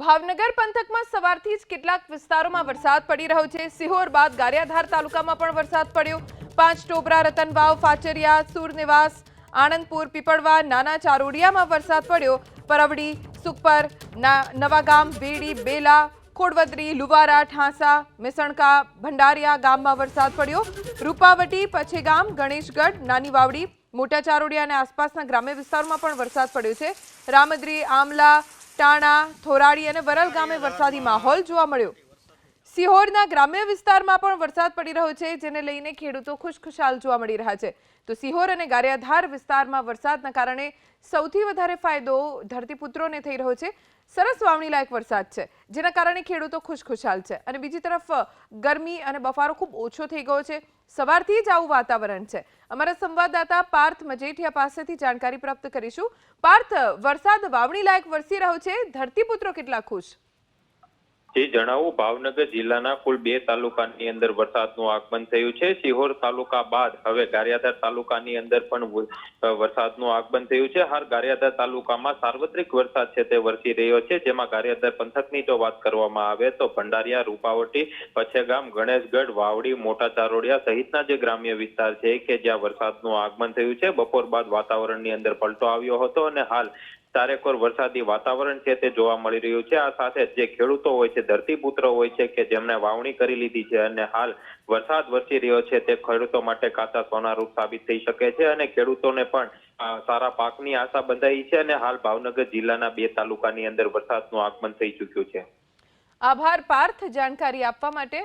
ભાવનગર પંથકમાં સવારથી જ કેટલાક વિસ્તારોમાં વરસાદ પડી રહ્યો છે. સિહોર બાદ ગારિયાધાર તાલુકામાં પણ વરસાદ પડ્યો. પાંચ ટોબરા, રતનવાવ, ફાચરિયા, સુરનિવાસ, આણંદપુર, પીપળવા, નાના ચારોડિયામાં વરસાદ પડ્યો. પરવડી, સુખપર, ના, નવાગામ, બેડી, બેલા, ખોડવદરી, લુવારા, ઠાંસા, મિસણકા, ભંડારિયા ગામમાં વરસાદ પડ્યો. રૂપાવટી, પછેગામ, ગણેશગઢ નાની વાવડી મોટા ચારોડિયા અને આસપાસના ગ્રામ્ય વિસ્તારોમાં પણ વરસાદ પડ્યો છે. રામદ્રી, આમલા ટાણા થોરાડી અને વરલ ગામે વરસાદી માહોલ જોવા મળ્યો. સિહોરના ગ્રામ્ય વિસ્તારમાં પણ વરસાદ પડી રહ્યો છે, જેને લઈને ખેડૂતો ખુશખુશાલ જોવા મળી રહ્યા છે. તો સિહોર અને ગારિયાધાર વિસ્તારમાં વરસાદના કારણે સૌથી વધારે ફાયદો ધરતીપુત્રોને થઈ રહ્યો છે. સરસ વાવણી લાયક વરસાદ છે, જેના કારણે ખેડૂતો ખુશખુશાલ છે. અને બીજી તરફ, ગરમી અને બફારો ખૂબ ઓછો થઈ ગયો છે. સવારથી જ આવું વાતાવરણ છે. અમારા સંવાદદાતા પાર્થ મજેઠિયા પાસેથી જાણકારી પ્રાપ્ત કરીશું. પાર્થ, વરસાદ વાવણી લાયક વરસી રહ્યો છે. ધરતીપુત્રો કેટલા ખુશ? જે જણાવું, ભાવનગર જિલ્લાના કુલ બે તાલુકાની અંદર વરસાદનું આગમન થયું છે. સિહોર તાલુકા બાદ હવે ગારિયાધાર તાલુકાની અંદર પણ વરસાદનું આગમન થયું છે. હાલ ગારિયાધાર તાલુકામાં સાર્વત્રિક વરસાદ છે તે વરસી રહ્યો છે. જેમાં ગારિયાધાર પંથકની જો વાત કરવામાં આવે તો ભંડારિયા, રૂપાવટી, પછેગામ, ગણેશગઢ, વાવડી, મોટા ચારોડિયા સહિતના જે ગ્રામ્ય વિસ્તાર છે કે જ્યાં વરસાદનું આગમન થયું છે. બપોર બાદ વાતાવરણની અંદર પલટો આવ્યો હતો અને હાલ ચારેકોર વરસાદી વાતાવરણ છે તે જોવા મળી રહ્યું છે. આ સાથે જે ખેડૂતો હોય છે, ધરતીપુત્ર હોય છે કે જેમણે વાવણી કરી લીધી છે અને હાલ વરસાદ વરસી રહ્યો છે તે ખેડૂતો માટે કાચા સોનારૂપ સાબિત થઈ શકે છે અને ખેડૂતોને પણ સારા પાકની આશા બંધાઈ છે અને હાલ ભાવનગર જિલ્લાના બે તાલુકાની અંદર વરસાદનું આગમન થઈ ચૂક્યું છે. આભાર, પાર્થ. જાણકારી આપવા માટે